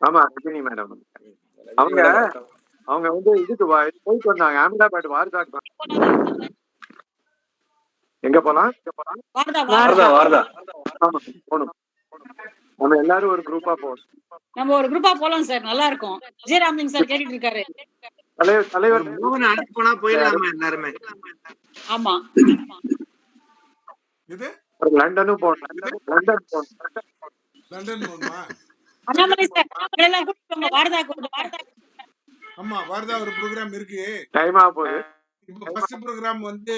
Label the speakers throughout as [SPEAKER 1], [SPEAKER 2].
[SPEAKER 1] ஆமா ரஜினி மேடம். அவங்க அவங்க வந்து இதுக்கு வா- போயிட்டு வந்தாங்க. அகமதாபாத் வாரதாக்கு எங்க போலாம் எங்க போலாம்?
[SPEAKER 2] வார்தா
[SPEAKER 3] வார்தா
[SPEAKER 2] வார்தா.
[SPEAKER 3] வார்தா.
[SPEAKER 1] ஆமா போகணும். நம்ம எல்லாரும் ஒரு குரூப்பா போகணும்.
[SPEAKER 2] நம்ம ஒரு குரூப்பா போலாம் சார் நல்லா இருக்கும். விஜயராமலிங்க சார் கேட்டுட்டு இருக்காரு.
[SPEAKER 1] தலைவர் தலைவர்
[SPEAKER 4] மோகன் அழைச்சு போனா போயிடலாமா எல்லாருமே?
[SPEAKER 2] ஆமா.
[SPEAKER 5] இது
[SPEAKER 1] லண்டனும் போகணும். லண்டன் போகணும்.
[SPEAKER 5] லண்டன் போகணுமா?
[SPEAKER 2] அண்ணாமலை சார். அவங்களை எல்லாம் கூட்டிட்டு வாங்க. வார்தா கூட்டு வார்தா
[SPEAKER 5] ஆமா வாரதா ஒரு ப்ரோக்ராம் இருக்கு.
[SPEAKER 1] டைம் ஆக போகுது.
[SPEAKER 5] இப்போ ஃபர்ஸ்ட் ப்ரோக்ராம் வந்து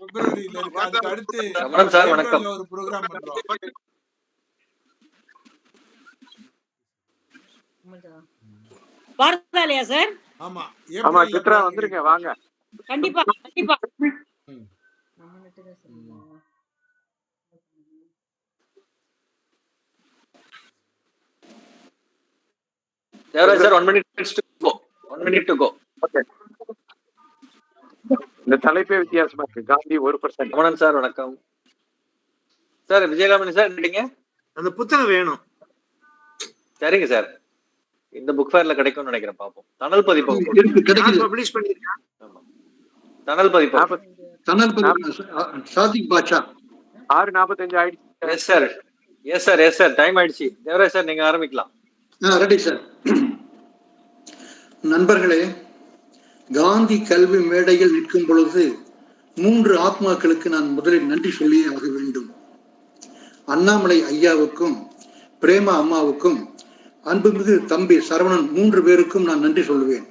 [SPEAKER 5] பிப்ரவரியில இருக்கு. அதுக்கு அடுத்து
[SPEAKER 3] வணக்கம் சார், வணக்கம்.
[SPEAKER 5] ஒரு ப்ரோக்ராம் பண்றோம்.
[SPEAKER 2] வார்தா இல்லையா சார்?
[SPEAKER 5] ஆமா
[SPEAKER 1] ஆமா சித்ரா வந்துருங்க. வாங்க.
[SPEAKER 2] கண்டிப்பா கண்டிப்பா.
[SPEAKER 3] Devaraj sir one minute to go one minute to go
[SPEAKER 1] okay இந்த தலைப்பே வித்தியாசமா இருக்கு. காந்தி ஒரு பர்சன்ட்
[SPEAKER 3] ரமணன் சார் வணக்கம். சார் விஜயகாமணி சார் என்னடிங்க
[SPEAKER 4] அந்த புத்தகம் வேணும்.
[SPEAKER 3] சரிங்க சார் இந்த புக் ஃபேர்ல கிடைக்கும்னு நினைக்கிறேன் பாப்போம். தணல் பதிப்பகம்
[SPEAKER 6] இருக்கு கிடைக்குது.
[SPEAKER 4] பப்ளிஷ் பண்ணிருக்கேன்
[SPEAKER 3] ஆமா. தணல் பதிப்பகம்.
[SPEAKER 1] நாற்பத்தி
[SPEAKER 6] தனல் பதிவு சாதிக் பாட்சா
[SPEAKER 1] ஆறு நாற்பத்தஞ்சு ஆயிடுச்சு.
[SPEAKER 3] Yes sir yes sir yes sir time ஆயிடுச்சு. தேவராஜ் சார் நீங்க ஆரம்பிக்கலாம்.
[SPEAKER 6] ரெடி சார் நண்பர்களே காந்தி கல்வி மேடையில் நிற்கும் பொழுது மூன்று ஆத்மாக்களுக்கு நான் முதலில் நன்றி சொல்லியே ஆக வேண்டும். அண்ணாமலை ஐயாவுக்கும் பிரேமா அம்மாவுக்கும் அன்புமிகு தம்பி சரவணன் மூன்று பேருக்கும் நான் நன்றி சொல்லுவேன்.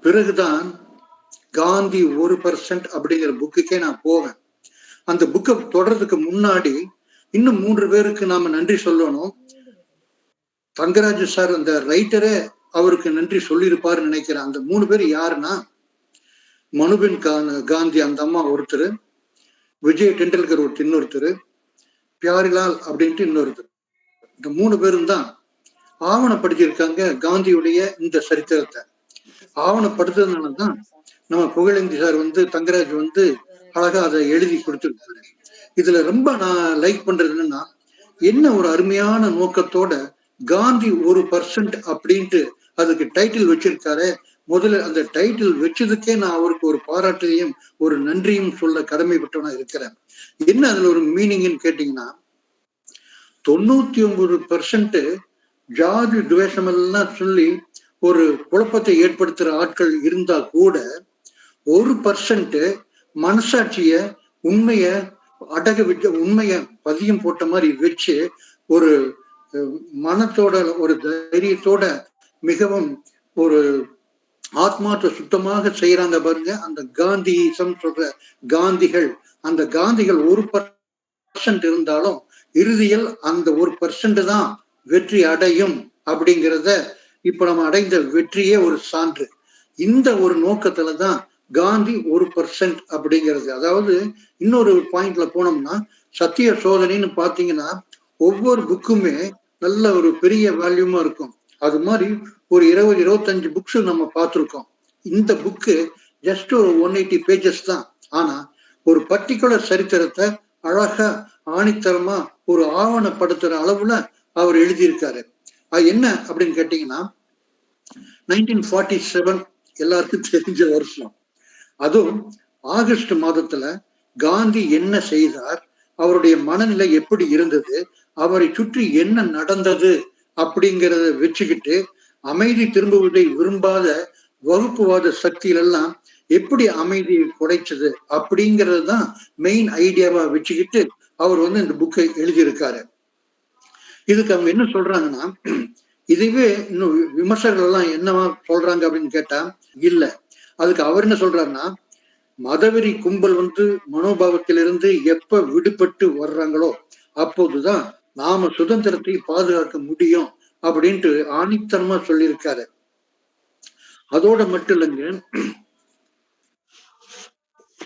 [SPEAKER 6] பிறகுதான் காந்தி ஒரு பர்சன்ட் அப்படிங்கிற புக்குக்கே நான் போவேன். அந்த புக்கை தொடர்றதுக்கு முன்னாடி இன்னும் மூன்று பேருக்கு நாம நன்றி சொல்லணும். தங்கராஜு சார் அந்த ரைட்டரே அவருக்கு நன்றி சொல்லியிருப்பாருன்னு நினைக்கிறேன் அந்த மூணு பேர் யாருன்னா மனுபின் கா- காந்தி அந்த அம்மா ஒருத்தர் விஜய் டெண்டுல்கர் ஒருத்தர் இன்னொருத்தர் பியாரிலால் அப்படின்ட்டு இன்னொருத்தர். இந்த மூணு பேரும் தான் ஆவணப்படுத்தியிருக்காங்க காந்தியுடைய இந்த சரித்திரத்தை. ஆவணப்படுத்துறதுனால தான் நம்ம புகழேந்தி சார் வந்து தங்கராஜ் வந்து அழகா அதை எழுதி கொடுத்துருக்காரு. இதுல ரொம்ப நான் லைக் பண்றது என்னன்னா என்ன ஒரு அருமையான நோக்கத்தோட காந்தி ஒரு பர்சன்ட் அப்படின்ட்டு அதுக்கு டைட்டில் வச்சிருக்காரு. முதல்ல அந்த டைட்டில் வச்சதுக்கே நான் அவருக்கு ஒரு பாராட்டையும் ஒரு நன்றியும் சொல்ல கடமைப்பட்டவனா இருக்கிறேன். என்ன அதுல ஒரு மீனிங்னு கேட்டீங்கன்னா தொண்ணூத்தி ஒன்பது பர்சன்ட் ஜாதி துவேஷம் எல்லாம் சொல்லி ஒரு குழப்பத்தை ஏற்படுத்துற ஆட்கள் இருந்தா கூட ஒரு பர்சன்ட் மனசாட்சிய உண்மைய அடக விட்டு உண்மைய பதியம் போட்ட மாதிரி வச்சு ஒரு மனத்தோட ஒரு தைரியத்தோட மிகவும் ஒரு ஆத்மாற்ற சுத்தமாக செய்யறாங்க பாருங்க. அந்த காந்திசம் சொல்ற காந்திகள் அந்த காந்திகள் ஒரு பர்சன்ட் இருந்தாலும் இறுதியில் அந்த ஒரு பர்சன்ட் தான் வெற்றி அடையும் அப்படிங்கிறத இப்ப நம்ம அடைந்த வெற்றியே ஒரு சான்று. இந்த ஒரு நோக்கத்துல தான் காந்தி ஒரு பர்சன்ட் அப்படிங்கிறது. அதாவது இன்னொரு பாயிண்ட்ல போனோம்னா சத்திய சோதனைன்னு பாத்தீங்கன்னா ஒவ்வொரு புக்குமே நல்ல ஒரு பெரிய வேல்யூமா இருக்கும். அது மாதிரி ஒரு இருபது இருபத்தஞ்சு புக்ஸ் நம்ம பார்த்துருக்கோம். இந்த புக்கு ஜஸ்ட் ஒரு ஒன் எயிட்டி பேஜஸ் தான். ஆனா ஒரு பர்டிகுலர் சரித்திரத்தை அழகா ஆணித்தரமா ஒரு ஆவணப்படுத்துற அளவுல அவர் எழுதியிருக்காரு. அது என்ன அப்படின்னு கேட்டீங்கன்னா நைன்டீன் ஃபார்ட்டி செவன் எல்லாருக்கும் தெரிஞ்ச வருஷம். அதுவும் ஆகஸ்ட் மாதத்துல காந்தி என்ன செய்தார்? அவருடைய மனநிலை எப்படி இருந்தது? அவரை சுற்றி என்ன நடந்தது? அப்படிங்கிறத வச்சுக்கிட்டு அமைதி திரும்புவதை விரும்பாத வகுப்புவாத சக்திகள் எல்லாம் எப்படி அமைதியை குறைச்சது அப்படிங்கிறது தான் மெயின் ஐடியாவா வச்சுக்கிட்டு அவர் வந்து இந்த புக்கை எழுதியிருக்காரு. இதுக்கு அவங்க என்ன சொல்றாங்கன்னா இதுவே இன்னும் வி- விமர்சகர்கள் எல்லாம் என்னவா சொல்றாங்க அப்படின்னு கேட்டா இல்ல. அதுக்கு அவர் என்ன சொல்றாருன்னா மதவெறி கும்பல் வந்து மனோபாவத்திலிருந்து எப்ப விடுபட்டு வர்றாங்களோ அப்போதுதான் நாம சுதந்திரத்தை பாதுகாக்க முடியும் அப்படின்ட்டு ஆணித்தனமா சொல்லியிருக்காரு. அதோட மட்டும் இல்லைங்க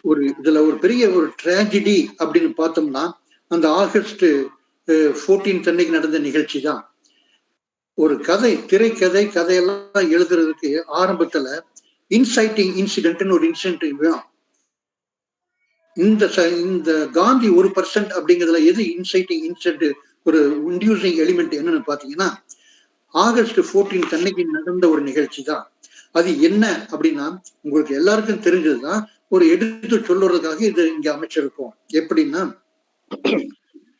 [SPEAKER 6] ஒரு இதுல ஒரு பெரிய ஒரு டிராஜடி அப்படின்னு பார்த்தோம்னா அந்த ஆகஸ்ட் ஃபோர்டீன்த் அன்னைக்கு நடந்த நிகழ்ச்சி தான் ஒரு கதை திரைக்கதை கதையெல்லாம் எழுதுறதுக்கு ஆரம்பத்துல இன்சைட்டிங் இன்சிடென்ட்னு ஒரு இன்சிடென்ட் வேணும் இந்த ச- இந்த காந்தி ஒரு பர்சன்ட் அப்படிங்கிறதுல எது இன்சைட்டிங் இன்சென்ட் ஒரு இன்டியூசிங் எலிமெண்ட் என்னன்னு பாத்தீங்கன்னா ஆகஸ்ட் 14 அன்னைக்கு நடந்த ஒரு நிகழ்ச்சி தான். அது என்ன அப்படின்னா உங்களுக்கு எல்லாருக்கும் தெரிஞ்சதுதான் ஒரு எடுத்து சொல்லுறதுக்காக இது இங்க அமைச்சிருக்கோம். எப்படின்னா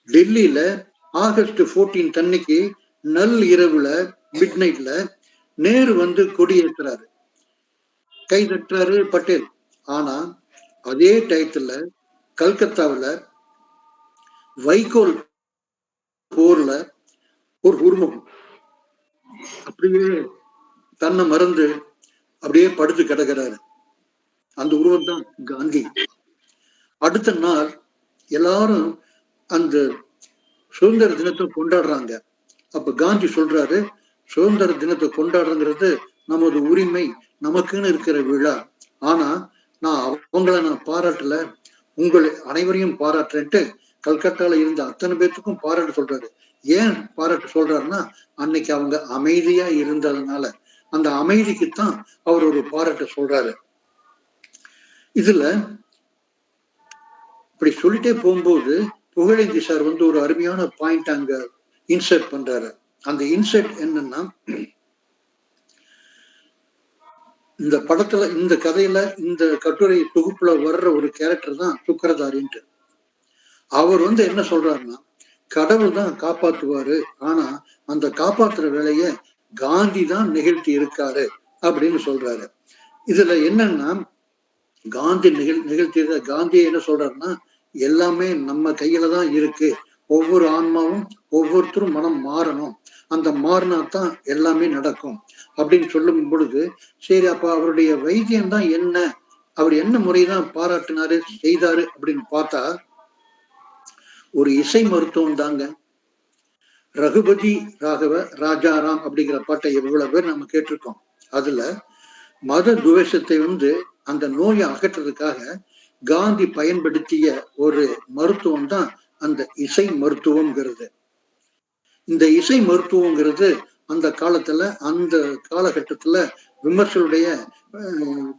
[SPEAKER 6] டெல்லியில ஆகஸ்ட் 14 அன்னைக்கு நல் இரவுல மிட் நைட்ல நேரு வந்து கொடியேற்றுறாரு கை தட்டுறாரு பட்டேல். ஆனா அதே டயத்துல கல்கத்தாவில் வைகோல் போர்ல ஒரு உருவம். அப்படியே தன்னை மறந்து அப்படியே படுத்து கிடக்கிறாரு. அந்த உருவம் தான் காந்தி. அடுத்த நாள் எல்லாரும் அந்த சுதந்திர தினத்தை கொண்டாடுறாங்க. அப்ப காந்தி சொல்றாரு சுதந்திர தினத்தை கொண்டாடுறங்கிறது நமது உரிமை நமக்குன்னு இருக்கிற விழா. ஆனா நான் அவங்கள நான் பாராட்டல. உங்களை அனைவரையும் பாராட்டுறேன்ட்டு கல்கத்தால இருந்த அத்தனை பேர்த்துக்கும் பாராட்டு சொல்றாரு. ஏன் பாராட்டு சொல்றாருன்னா அன்னைக்கு அவங்க அமைதியா இருந்ததுனால. அந்த அமைதிக்குத்தான் அவர் ஒரு பாராட்டு சொல்றாரு. இதுல இப்படி சொல்லிட்டே போகும்போது புகழேந்தி சார் வந்து ஒரு அருமையான பாயிண்ட் அங்க இன்சர்ட் பண்றாரு. அந்த இன்சர்ட் என்னன்னா இந்த படத்துல இந்த கதையில இந்த கட்டுரை தொகுப்புல வர்ற ஒரு கேரக்டர் தான் சுக்கரதாரின்ட்டு. அவர் வந்து என்ன சொல்றாருன்னா கடவுள் தான் காப்பாத்துவாரு. ஆனா அந்த காப்பாத்துற வேலைய காந்தி தான் நிகழ்த்தி இருக்காரு. அப்படின்னு சொல்றாரு. இதுல என்னன்னா காந்தி நிகழ் நிகழ்த்தியத காந்தி என்ன சொல்றாருன்னா எல்லாமே நம்ம கையில தான் இருக்கு. ஒவ்வொரு ஆன்மாவும் ஒவ்வொருத்தரும் மனம் மாறணும். அந்த மாறினா தான் எல்லாமே நடக்கும் அப்படின்னு சொல்லும் பொழுது சரி அப்ப அவருடைய வைத்தியம் தான் என்ன? அவர் என்ன முறைதான் பாராட்டினாரு செய்தாரு அப்படின்னு பார்த்தா ஒரு இசை மருத்துவம் தாங்க. ரகுபதி ராகவ ராஜாராம் அப்படிங்கிற பாட்டை எவ்வளவு பேர் நம்ம கேட்டிருக்கோம். அதுல மத துவேஷத்தை வந்து அந்த நோயை அகற்றுறதுக்காக காந்தி பயன்படுத்திய ஒரு மருத்துவம் தான் அந்த இசை மருத்துவம்ங்கிறது. இந்த இசை மருத்துவங்கிறது அந்த காலத்துல அந்த காலகட்டத்துல விமர்சனுடைய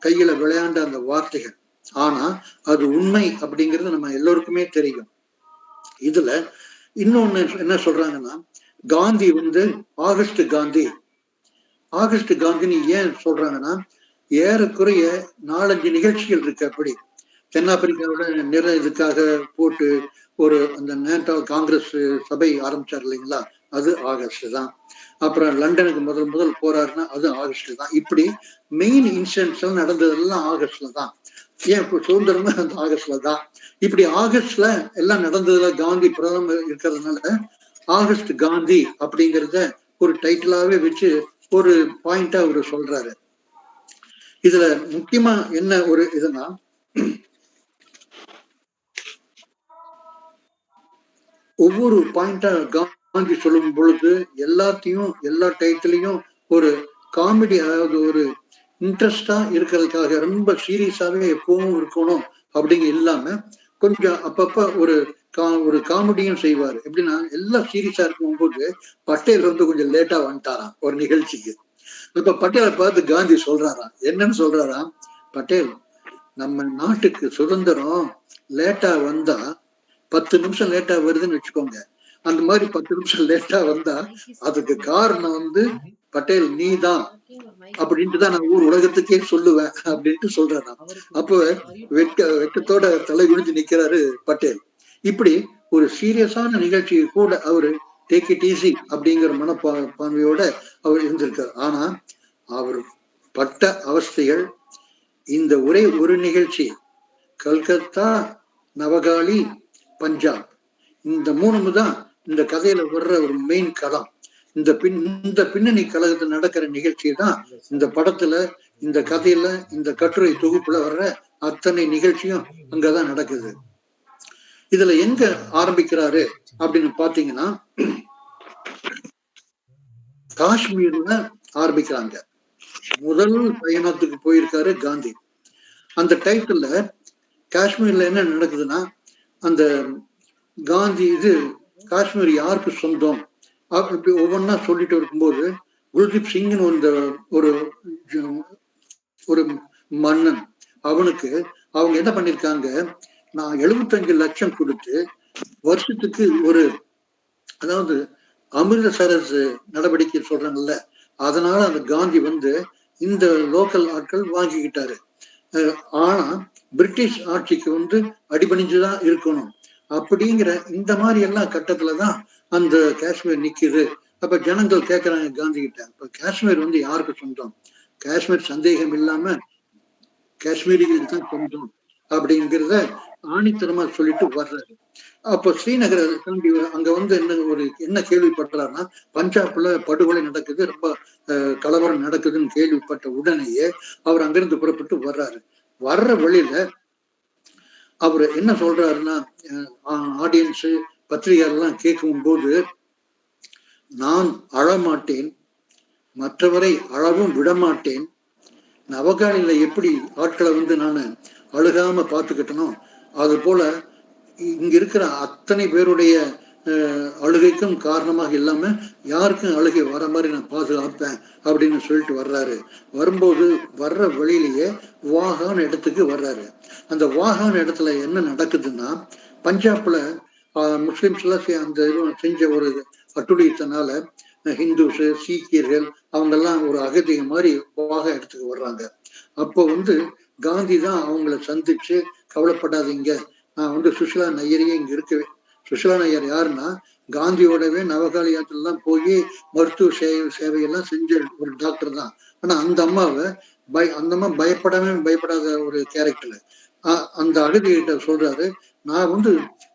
[SPEAKER 6] கையில விளையாண்ட அந்த வார்த்தைகள். ஆனா அது உண்மை அப்படிங்கிறது நம்ம எல்லோருக்குமே தெரியும். இதுல இன்னொன்னு என்ன சொல்றாங்கன்னா காந்தி வந்து ஆகஸ்ட் காந்தி. ஆகஸ்ட் காந்தின்னு ஏன் சொல்றாங்கன்னா ஏறக்குறைய நாலஞ்சு நிகழ்ச்சிகள் இருக்கு அப்படி. தென்னாப்பிரிக்காவோட நிற இதுக்காக போட்டு ஒரு அந்த நேட்டால் காங்கிரஸ் சபை ஆரம்பிச்சார் இல்லைங்களா? அது ஆகஸ்ட் தான். அப்புறம் லண்டனுக்கு முதல் முதல் போறாருன்னா அது ஆகஸ்ட் தான். இப்படி மெயின் இன்சிடென்ட்ஸ் எல்லாம் நடந்ததெல்லாம் ஆகஸ்ட்ல தான். ஏன் இப்போ சுதந்திரமே அந்த ஆகஸ்ட்ல தான். இப்படி ஆகஸ்ட்ல எல்லாம் நடந்ததுல காந்தி பிரதமர் இருக்கிறதுனால ஆகஸ்ட் காந்தி அப்படிங்கிறத ஒரு டைட்டிலாவே வச்சு ஒரு பாயிண்டா அவர் சொல்றாரு. இதுல முக்கியமா என்ன ஒரு இதுனா ஒவ்வொரு பாயிண்டா காந்தி சொல்லும் பொழுது எல்லாத்தையும் எல்லா டைத்துலயும் ஒரு காமெடி அதாவது ஒரு இன்ட்ரெஸ்டா இருக்கிறதுக்காக ரொம்ப சீரியஸாவே எப்பவும் இருக்கணும் அப்படிங்க இல்லாம கொஞ்சம் அப்பப்ப ஒரு கா ஒரு காமெடியும் செய்வார். எப்படின்னா எல்லாம் சீரியஸா இருக்கும்போது பட்டேல் வந்து கொஞ்சம் லேட்டா வந்துட்டாராம் ஒரு நிகழ்ச்சிக்கு. இப்ப பட்டேலை பார்த்து காந்தி சொல்றாராம் என்னன்னு சொல்றாராம் பட்டேல் நம்ம நாட்டுக்கு சுதந்திரம் லேட்டா வந்தா பத்து நிமிஷம் லேட்டா வருதுன்னு வச்சுக்கோங்க. அந்த மாதிரி பத்து நிமிஷம் லேட்டா வந்தா அதுக்கு காரணம் வந்து பட்டேல் நீ தான் அப்படின்ட்டு தான் நான் ஊர் உலகத்துக்கே சொல்லுவேன் அப்படின்ட்டு நான். அப்போ வெட்க வெட்டத்தோட தலை குடிஞ்சு நிக்கிறாரு பட்டேல். இப்படி ஒரு சீரியஸான நிகழ்ச்சியை கூட அவரு டேக் இட் ஈஸி அப்படிங்கிற மனப்பா பான்மையோட அவர் இருந்திருக்கார். ஆனா அவர் பட்ட அவஸ்தைகள் இந்த ஒரே ஒரு நிகழ்ச்சி கல்கத்தா நவகாளி பஞ்சாப் இந்த மூணு தான் இந்த கதையில வர்ற ஒரு மெயின் களம் இந்த பின் இந்த பின்னணி கழகத்தில் நடக்கிற நிகழ்ச்சி தான் இந்த படத்துல இந்த கதையில இந்த கட்டுரை தொகுப்புல வர்ற அத்தனை நிகழ்ச்சியும் அங்கதான் நடக்குது. இதுல எங்க ஆரம்பிக்கிறாரு அப்படின்னு பாத்தீங்கன்னா காஷ்மீர்ல ஆரம்பிக்கிறாங்க. முதல் பயணத்துக்கு போயிருக்காரு காந்தி. அந்த டைட்டில் காஷ்மீர்ல என்ன நடக்குதுன்னா அந்த காந்தி இது காஷ்மீர் யாருக்கு சொந்தம்? இப்படி ஒவ்வொன்றா சொல்லிட்டு இருக்கும்போது குல்தீப் சிங்னு இந்த ஒரு ஒரு மன்னன். அவனுக்கு அவங்க என்ன பண்ணிருக்காங்க? நான் எழுபத்தஞ்சு லட்சம் கொடுத்து வருஷத்துக்கு ஒரு அதாவது அமிர்தசரஸ் நடவடிக்கை சொல்றாங்கல்ல அதனால அந்த காந்தி வந்து இந்த லோக்கல் ஆட்கள் வாங்கிக்கிட்டாரு. ஆனா பிரிட்டிஷ் ஆட்சிக்கு வந்து அடிபணிஞ்சுதான் இருக்கணும். அப்படிங்கிற இந்த மாதிரி எல்லாம் கட்டத்துலதான் அந்த காஷ்மீர் நிக்குது. அப்ப ஜனங்கள் கேட்கிறாங்க காந்தி கிட்ட. இப்ப காஷ்மீர் வந்து யாருக்கு சொந்தம்? காஷ்மீர் சந்தேகம் இல்லாம காஷ்மீரிகளுக்கு தான் சொந்தம் அப்படிங்கிறத ஆணித்தனமா சொல்லிட்டு வர்றாரு. அப்ப ஸ்ரீநகர் கிளம்பி அங்க வந்து என்ன ஒரு என்ன கேள்விப்பட்டாருன்னா பஞ்சாப்ல படுகொலை நடக்குது ரொம்ப அஹ், கலவரம் நடக்குதுன்னு கேள்விப்பட்ட உடனேயே அவர் அங்கிருந்து புறப்பட்டு வர்றாரு. வர்ற வழியில அவர் என்ன சொல்றாருன்னா ஆடியன்ஸ் பத்திரிகையாளர்லாம் கேட்கும் போது நான் அழமாட்டேன் மற்றவரை அழவும் விடமாட்டேன் நவகாலில எப்படி ஆட்களை வந்து நான் அழுகாம பார்த்துக்கிட்டனோ அது போல இங்க இருக்கிற அத்தனை பேருடைய அழுகைக்கும் காரணமாக இல்லாம யாருக்கும் அழுகை வர மாதிரி நான் பாதுகாப்பேன் அப்படின்னு சொல்லிட்டு வர்றாரு. வரும்போது வர்ற வழியிலேயே வாகான இடத்துக்கு வர்றாரு. அந்த வாகான இடத்துல என்ன நடக்குதுன்னா பஞ்சாப்ல முஸ்லிம்ஸ் எல்லாம் அந்த செஞ்ச ஒரு அட்டுழியத்தினால ஹிந்துஸ் சீக்கியர்கள் அவங்கெல்லாம் ஒரு அகதிக மாதிரி வாக இடத்துக்கு வர்றாங்க. அப்போ வந்து காந்தி தான் அவங்கள சந்திச்சு கவலைப்படாதீங்க. நான் வந்து சுஷிலா நையரையே இங்க இருக்கவே சுஷானையர் யாருன்னா காந்தியோடவே நவகாலி யாத்திரெல்லாம் போய் மருத்துவ சேவை சேவையெல்லாம் செஞ்ச ஒரு டாக்டர் தான். ஆனா அந்த அம்மாவை பய அந்த அம்மா பயப்படவே பயப்படாத ஒரு கேரக்டர் அந்த அகதிகிட்ட சொல்றாரு நான் வந்து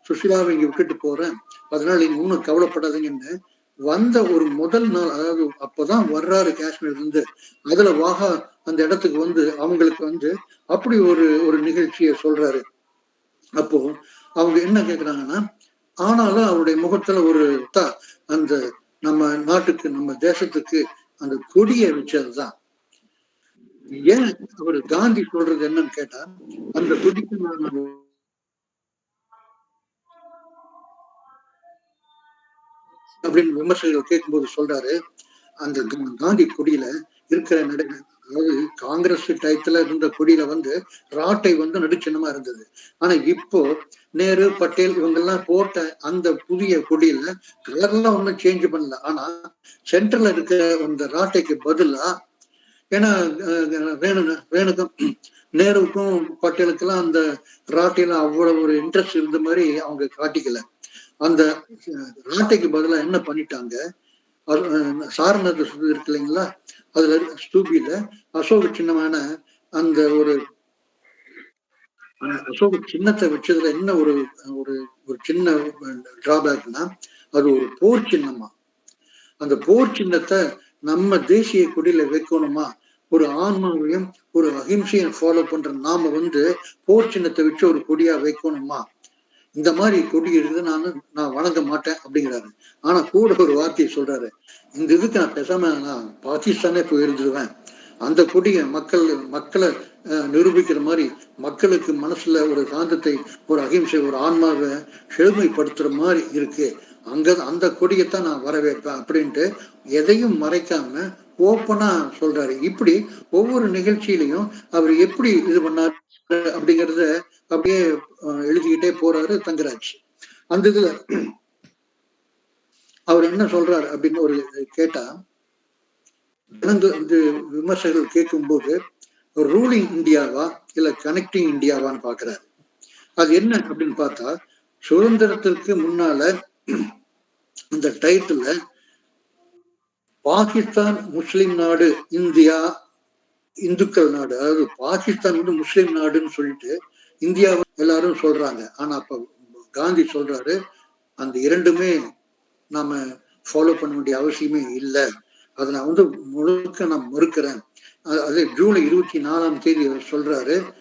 [SPEAKER 6] சுஷிலாவை இங்க விட்டுட்டு போறேன். அதனால நீங்க ஒன்றும் கவலைப்படாதீங்கன்னு. வந்த ஒரு முதல் நாள் அதாவது அப்பதான் வர்றாரு காஷ்மீர்ல இருந்து அதுல வாகா அந்த இடத்துக்கு வந்து அவங்களுக்கு வந்து அப்படி ஒரு ஒரு நிகழ்ச்சியை சொல்றாரு. அப்போ அவங்க என்ன கேக்குறாங்கன்னா ஆனாலும் அவருடைய முகத்துல ஒரு த- அந்த நம்ம நாட்டுக்கு நம்ம தேசத்துக்கு அந்த கொடியை வச்சதுதான். ஏன் அவர் காந்தி சொல்றது என்னன்னு கேட்டா அந்த கொடிக்கு நான் அப்படின்னு விமர்சகர்கள் கேட்கும்போது சொல்றாரு அந்த காந்தி கொடியில இருக்கிற நடு அதாவது காங்கிரஸ் டயத்துல இருந்த கொடியில வந்து ராட்டை வந்து நடுச்சின்னமா இருந்தது. ஆனா இப்போ நேரு பட்டேல் இவங்க எல்லாம் போட்ட அந்த புதிய கொடியில கலர்லாம் ஒன்றும் சேஞ்ச் பண்ணல. ஆனா சென்டர்ல இருக்கிற அந்த ராட்டைக்கு பதிலா ஏன்னா வேணு வேணுக்கும் நேருக்கும் பட்டேலுக்கெல்லாம் அந்த ராட்டையில அவ்வளவு ஒரு இன்ட்ரெஸ்ட் இருந்த மாதிரி அவங்க காட்டிக்கல. அந்த ராட்டைக்கு பதிலா என்ன பண்ணிட்டாங்க? சாரணத்தை சுத்தி இருக்கு இல்லைங்களா? அதுல ஸ்தூபியில அசோக சின்னமான அந்த ஒரு அசோக சின்னத்தை வச்சதுல என்ன ஒரு ஒரு ஒரு சின்ன டிராபேக்னா அது ஒரு போர் சின்னமா. அந்த போர் சின்னத்தை நம்ம தேசிய கொடியில வைக்கணுமா? ஒரு ஆன்மாவையும் ஒரு அஹிம்சையும் ஃபாலோ பண்ற நாம வந்து போர் சின்னத்தை வச்சு ஒரு கொடியா வைக்கணுமா? இந்த மாதிரி கொடி நான் நான் வணங்க மாட்டேன் அப்படிங்கிறாரு. ஆனா கூட ஒரு வார்த்தையை சொல்றாரு. இந்த இதுக்கு நான் பேசாம நான் பாகிஸ்தானே போயிருந்துருவேன் அந்த கொடியை மக்கள் மக்களை நிரூபிக்கிற மாதிரி மக்களுக்கு மனசுல ஒரு காந்தத்தை ஒரு அகிம்சை ஒரு ஆன்மாவை செழுமைப்படுத்துற மாதிரி இருக்கு. அங்க அந்த கொடியைத்தான் நான் வரவேற்பேன் அப்படின்ட்டு எதையும் மறைக்காம ஓப்பனா சொல்றாரு. இப்படி ஒவ்வொரு நிகழ்ச்சியிலையும் அவர் எப்படி இது பண்ணாரு? அப்படிங்கறத அப்படியே எழுதிக்கிட்டே போறாரு தங்கராஜ். அந்த இதுல அவர் என்ன சொல்றாரு அப்படின்னு ஒரு கேட்டா ஜனங்க இது விமர்சகர்கள் கேட்கும்போது ரூலிங் இந்தியாவா இல்ல கனெக்டிங் இந்தியாவான்னு பாக்குறாரு. அது என்ன? அப்படின்னு பார்த்தா சுதந்திரத்திற்கு முன்னால அந்த டைட்டில் பாகிஸ்தான் முஸ்லிம் நாடு இந்தியா இந்துக்கள் நாடு அதாவது பாகிஸ்தான் வந்து முஸ்லீம் நாடுன்னு சொல்லிட்டு இந்தியாவை எல்லாரும் சொல்றாங்க. ஆனா அப்ப காந்தி சொல்றாரு அந்த இரண்டுமே நாம ஃபாலோ பண்ண வேண்டிய அவசியமே இல்லை. அதை நான் வந்து முழுக்க நான் மறுக்கிறேன். அது- ஜூலை இருபத்தி நாலாம் தேதி அவர் சொல்றாரு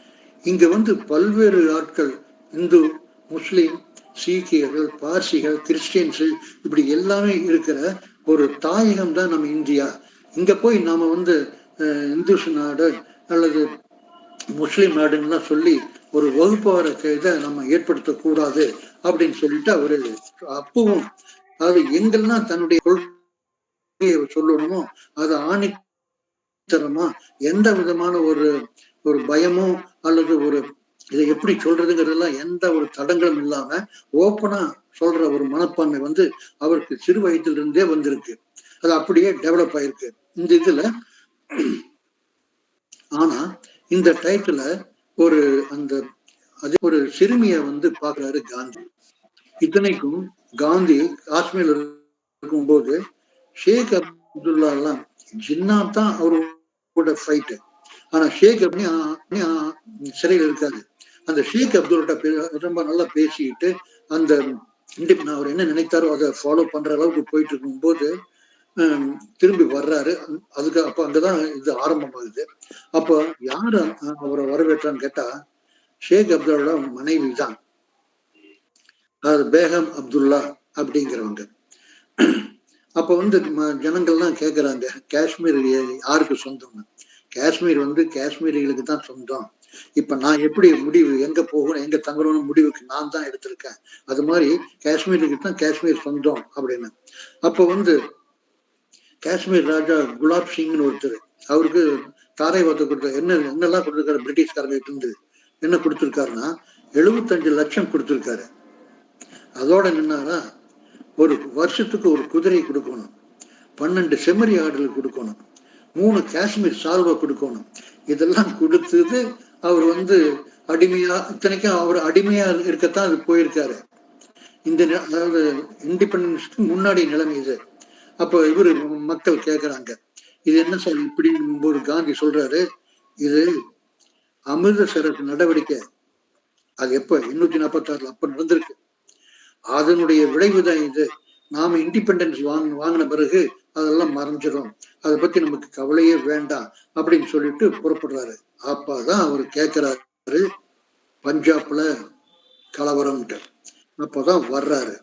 [SPEAKER 6] இங்க வந்து பல்வேறு ஆட்கள் இந்து முஸ்லீம் சீக்கியர்கள் பார்சிகள் கிறிஸ்டியன்ஸ் இப்படி எல்லாமே இருக்கிற ஒரு தாயகம் தான் நம்ம இந்தியா. இங்க போய் நாம வந்து இந்துஸ் நாடு அல்லது முஸ்லீம் நாடுன்னுலாம் சொல்லி ஒரு வகுப்பார இதை நம்ம ஏற்படுத்தக்கூடாது அப்படின்னு சொல்லிட்டு அவரு அப்பவும் அது எங்கெல்லாம் தன்னுடைய கொள்கையை சொல்லணுமோ அதை ஆணித்தரமா எந்த விதமான ஒரு ஒரு பயமோ அல்லது ஒரு இதை எப்படி சொல்றதுங்கிறதெல்லாம் எந்த ஒரு தடங்களும் இல்லாம ஓப்பனா சொல்ற ஒரு மனப்பான்மை வந்து அவருக்கு சிறு வயதிலிருந்தே வந்திருக்கு. அது அப்படியே டெவலப் ஆயிருக்கு. இந்த இதுல ஆனா இந்த டைட்டில ஒரு அந்த அது ஒரு சிறுமிய வந்து பாக்குறாரு காந்தி. இத்தனைக்கும் காந்தி காஷ்மீர்ல இருக்கும்போது ஷேக் அப்துல்லா எல்லாம் ஜின்னா தான் அவரோட ஃபைட்டு ஆனா ஷேக் அப்படி சிறையில் இருக்காரு. அந்த ஷேக் அப்துல்கிட்ட ரொம்ப நல்லா பேசிக்கிட்டு அந்த நான் அவர் என்ன நினைத்தாரோ அதை ஃபாலோ பண்ற அளவுக்கு போயிட்டு இருக்கும்போது திரும்பி வர்றாரு. அதுக்கு அப்ப அங்கதான் இது ஆரம்பமாகுது. அப்ப யாரு அவரை வரவேற்றான்னு கேட்டா ஷேக் அப்துல்லா மனைவி தான். அது பேகம் அப்துல்லா அப்படிங்கிறவங்க. அப்ப வந்து ம- ஜனங்கள்லாம் கேக்குறாங்க காஷ்மீர் யாருக்கு சொந்தம்னு. காஷ்மீர் வந்து காஷ்மீரிகளுக்கு தான் சொந்தம். இப்ப நான் எப்படி முடிவு எங்க போகணும் எங்க தங்கணும்னு முடிவுக்கு நான் தான் எடுத்திருக்கேன். அது மாதிரி காஷ்மீருக்கு தான் காஷ்மீர் சொந்தம் அப்படின்னு. அப்ப வந்து காஷ்மீர் ராஜா குலாப் சிங்னு ஒருத்தர். அவருக்கு தாரை வார்த்தை கொடுத்த என்ன என்னெல்லாம் கொடுத்துருக்காரு? பிரிட்டிஷ்காரங்க இருந்து என்ன கொடுத்துருக்காருன்னா எழுபத்தஞ்சு லட்சம் கொடுத்துருக்காரு. அதோட நின்னாரா ஒரு வருஷத்துக்கு ஒரு குதிரை கொடுக்கணும். பன்னெண்டு செம்மறி ஆடுகள் கொடுக்கணும். மூணு காஷ்மீர் சால்வை கொடுக்கணும். இதெல்லாம் கொடுத்தது அவர் வந்து அடிமையா இத்தனைக்கும் அவர் அடிமையா இருக்கத்தான் அது போயிருக்காரு. இந்த அதாவது இண்டிபெண்டன்ஸ்க்கு முன்னாடி நிலைமை இது. அப்போ இவரு மக்கள் கேக்குறாங்க. இது என்ன சார் இப்படி போது காந்தி சொல்றாரு? இது அமிர்தசரஸ் நடவடிக்கை. அது எப்ப? எண்ணூத்தி நாற்பத்தி ஆறுல அப்ப நடந்திருக்கு. அதனுடைய விளைவுதான் இது. நாம இண்டிபெண்டன்ஸ் வாங்க வாங்கின பிறகு அதெல்லாம் மறைஞ்சிடும் அதை பத்தி நமக்கு கவலையே வேண்டாம் அப்படின்னு சொல்லிட்டு புறப்படுறாரு. அப்பதான் அவர் கேட்கிறாரு பஞ்சாப்ல கலவரம்ட்டு அப்பதான் வர்றாரு.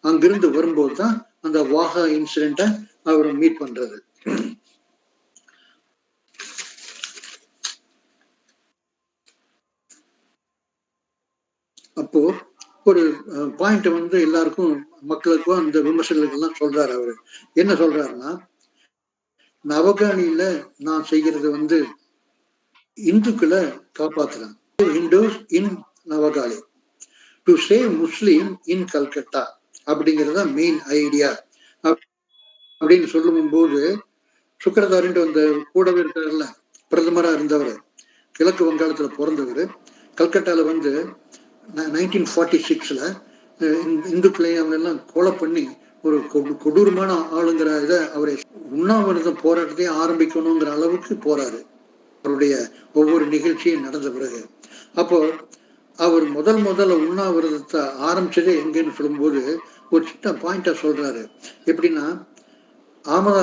[SPEAKER 6] அங்கிருந்து வரும்போது தான் அந்த வாகா இன்சிடென்ட்டை அவர் மீட் பண்றது. அப்போ ஒரு பாயிண்ட் வந்து எல்லாருக்கும் மக்களுக்கும் அந்த விமர்சனங்களுக்கெல்லாம் சொல்றாரு அவரு. என்ன சொல்றாருன்னா நவகாணியில நான் செய்கிறது வந்து இந்துக்களை காப்பாத்துறேன். Hindus in Noakhali to save Muslim in Calcutta அப்படிங்கிறது மெயின் ஐடியா அப்படின்னு சொல்லும் போது சுக்கரதாரின்ட்டு வந்த கூடவே இருக்காருல்ல பிரதமரா இருந்தவர் கிழக்கு வங்காளத்துல பிறந்தவர் கல்கட்டால வந்து நைன்டீன் ஃபார்ட்டி சிக்ஸ்ல இந்துக்களை அவங்க எல்லாம் கொலை பண்ணி ஒரு கொடூரமான ஆளுங்கிற இதை அவரை உண்ணாவிரதம் போராட்டத்தையும் ஆரம்பிக்கணுங்கிற அளவுக்கு போறாரு. அவருடைய ஒவ்வொரு நிகழ்ச்சியும் நடந்த பிறகு. அப்போ அவர் முதல் முதல்ல உண்ணாவிரதத்தை ஆரம்பிச்சதே எங்கன்னு சொல்லும்போது ஒரு சின்ன பாயிண்டா சொல்றாரு. எப்படின்னா ஆமதா